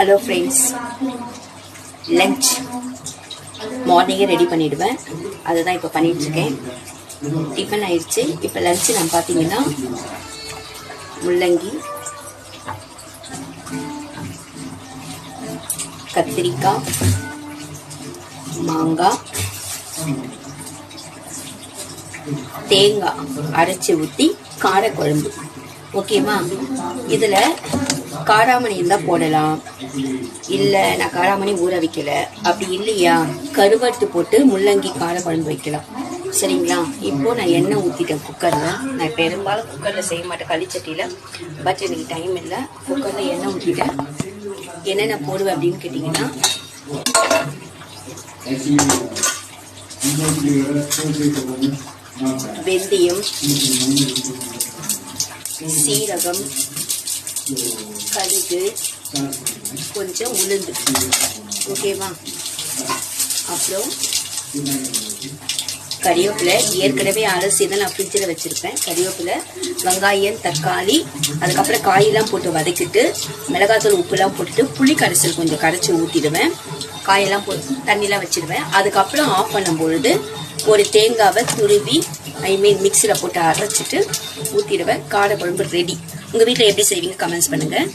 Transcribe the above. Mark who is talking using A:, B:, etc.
A: Hello friends lunch மார்னிங்கே ready பண்ணிவிடுவேன் அதுதான் இப்போ பண்ணிகிட்ருக்கேன் டிஃபன் ஆயிடுச்சு. இப்போ லஞ்சு நான் பார்த்தீங்கன்னா முள்ளங்கி கத்திரிக்காய் மாங்காய் தேங்காய் அரைச்சி ஊற்றி காரக்குழம்பு. ஓகேவா இதில் காராமணி இருந்தால் போடலாம். இல்லை நான் காராமணி ஊற வைக்கல. அப்படி இல்லையா? கருவாட்டு போட்டு முள்ளங்கி காரக்குழம்பு வைக்கலாம். சரிங்களா? இப்போது நான் எண்ணெய் ஊற்றிட்டேன் குக்கரில் நான் பெரும்பாலும் குக்கரில் செய்ய மாட்டேன். களிச்சட்டியில். பட் எனக்கு டைம் இல்லை. குக்கரில் எண்ணெய் ஊற்றிட்டேன் என்னென்ன போடுவேன் அப்படின்னு கேட்டிங்கன்னா வெந்தயம் சீரகம் கடுகு கொஞ்சம் உளுந்து. ஓகேவா அப்புறம் கறிவேப்பிலை. ஏற்கனவே அலசி தான் நான் ஃப்ரிட்ஜில் வச்சுருப்பேன். கறிவேப்பிலை வெங்காயம் தக்காளி அதுக்கப்புறம் காயெல்லாம் போட்டு வதக்கிட்டு மிளகாத்தூள் உப்புலாம் போட்டுட்டு புளி கரைசல் கொஞ்சம் கரைச்சி ஊற்றிடுவேன் காயெல்லாம் போட்டு தண்ணிலாம் வச்சுருவேன் அதுக்கப்புறம் ஆஃப் பண்ணும் பொழுது ஒரு தேங்காவை துருவி ஐ மீன் மிக்சியில் போட்டு அரைச்சிட்டு ஊற்றிடுவேன் காடை குழம்பு ரெடி உங்கள் வீட்டில் எப்படி செய்வீங்க? கமெண்ட்ஸ் பண்ணுங்கள்